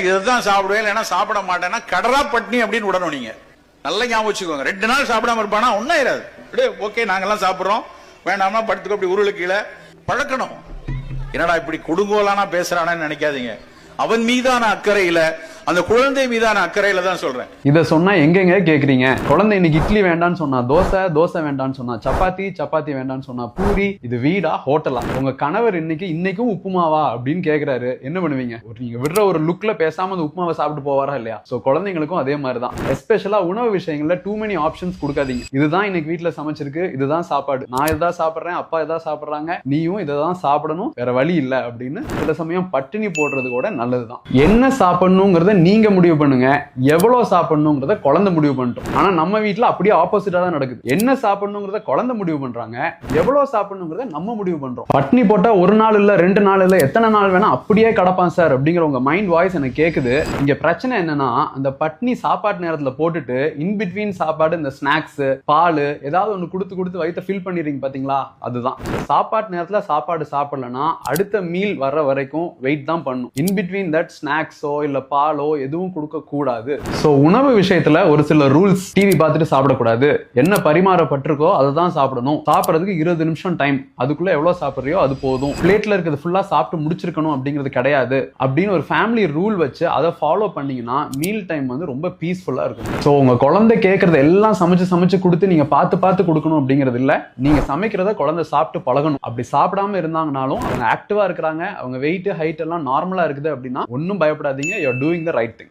இதுதான் சாப்பிடுவேன் இல்லைன்னா சாப்பிட மாட்டேன்னா கடரா பட்னி அப்படின்னு விடணும் நீங்க. நல்லா ஞாபகம் வச்சுக்கோங்க. ரெண்டு நாள் சாப்பிடாம இருப்பானா? ஒன்னும் ஆயிராது. அப்படியே ஓகே நாங்கெல்லாம் சாப்பிடுறோம். வேண்டாம்னா படுத்துக்கோ அப்படி உருளை கீழே பழக்கணும். என்னடா இப்படி கொடுங்கோலானா பேசுறானான்னு நினைக்காதீங்க. அவன் மீதான அக்கறையில அந்த குழந்தை மீதான அக்கறையில தான் சொல்றேன். இதை சொன்னா எங்கெங்க கேக்குறீங்க? குழந்தை இன்னைக்கு இட்லி வேண்டாம்னு சொன்னா தோசை தோசை வேண்டாம்னு சொன்னா சப்பாத்தி சப்பாத்தி வேண்டாம்னு சொன்னா பூரி இது வீடா ஹோட்டலா? உங்க கணவர் இன்னைக்கு இன்னைக்கும் உப்புமாவா அப்படின்னு கேக்குறாரு. என்ன பண்ணுவீங்க? ஒரு நீங்க விடுற ஒரு லுக்ல பேசாம அந்த உப்புமாவை சாப்பிட்டு போவாரா இல்லையா? சோ குழந்தைங்களுக்கும் அதே மாதிரி தான் எஸ்பெஷலா உணவு விஷயங்கள்ல டூ மெனி ஆப்ஷன்ஸ் கொடுக்காதீங்க. இதுதான் இன்னைக்கு வீட்டுல சமைச்சிருக்கு. இதுதான் சாப்பாடு. நான் இதான் சாப்பிடுறேன் அப்பா இதான் சாப்பிடுறாங்க. நீயும் இதை தான் சாப்பிடணும். வேற வழி இல்ல அப்படின்னு சில சமயம் பட்டினி போடுறது கூட நல்லதுதான். என்ன சாப்பிடணுங்கிறத நீங்க முடிவு பண்ணுங்க. எவ்வளவு சாப்பிடணுங்கிறத குழந்தை முடிவு பண்ணிட்டோம். ஆனால் நம்ம வீட்டில் அப்படியே ஆப்போசிட்டா தான் நடக்குது. என்ன சாப்பிடணுங்கிறத குழந்தை முடிவு பண்றாங்க. எவ்வளவு சாப்பிடணுங்கிறத நம்ம முடிவு பண்ணுறோம் பட்னி போட்டால் ஒரு நாள் இல்லை ரெண்டு நாள் இல்லை எத்தனை நாள் வேணால் அப்படியே கிடப்பான் சார் அப்படிங்கிற உங்கள் மைண்ட் வாய்ஸ் எனக்கு கேட்குது இங்கே பிரச்சனை என்னன்னா அந்த பட்னி சாப்பாட்டு நேரத்தில் போட்டுட்டு இன் பிட்வீன் சாப்பாடு இந்த ஸ்நாக்ஸு பால் ஏதாவது ஒன்று கொடுத்து கொடுத்து வயித்தை ஃபில் பண்ணிடுறீங்க பார்த்தீங்களா அதுதான். சாப்பாட்டு நேரத்தில் சாப்பாடு சாப்பிடலன்னா அடுத்த மீல் வர்ற வரைக்கும் வெயிட் தான் பண்ணும். இன்பிட்வீன் தட் ஸ்நாக்ஸோ இல்லை பாலோ எதுவும் கொடுக்க கூடாது உணவு விஷயத்துல ஒரு சில ரூல்ஸ் டிவி பார்த்துட்டு சாப்பிடக்கூடாது. என்ன பரிமாறப்பட்டிருக்கோ அதை தான் சாப்பிடணும். சாப்பிட்றதுக்கு இருபது நிமிஷம் டைம் அதுக்குள்ள எவ்வளவு சாப்பிட்றியோ அது போதும். பிளேட்ல இருக்கிறது ஃபுல்லா சாப்பிட்டு முடிச்சிருக்கணும் அப்படிங்கிறது கிடையாது. அப்படின்னு ஒரு ஃபேமிலி ரூல் வச்சு அதை ஃபாலோ பண்ணீங்கன்னா மீல் டைம் வந்து ரொம்ப பீஸ்ஃபுல்லா இருக்கும். ஸோ உங்க குழந்தை கேட்கறது எல்லாம் சமைச்சு சமைச்சு கொடுத்து நீங்க பார்த்து பார்த்து கொடுக்கணும் அப்படிங்கிறது இல்ல. நீங்க சமைக்கிறத குழந்தை சாப்பிட்டு பழகணும். அப்படி சாப்பிடாம இருந்தாங்கனாலும் அவங்க ஆக்டிவா இருக்கிறாங்க. அவங்க வெயிட் ஹைட் எல்லாம் நார்மலா இருக்குது அப்படின்னா ஒன்றும் பயப்படாதீங்க. You doing the the right thing.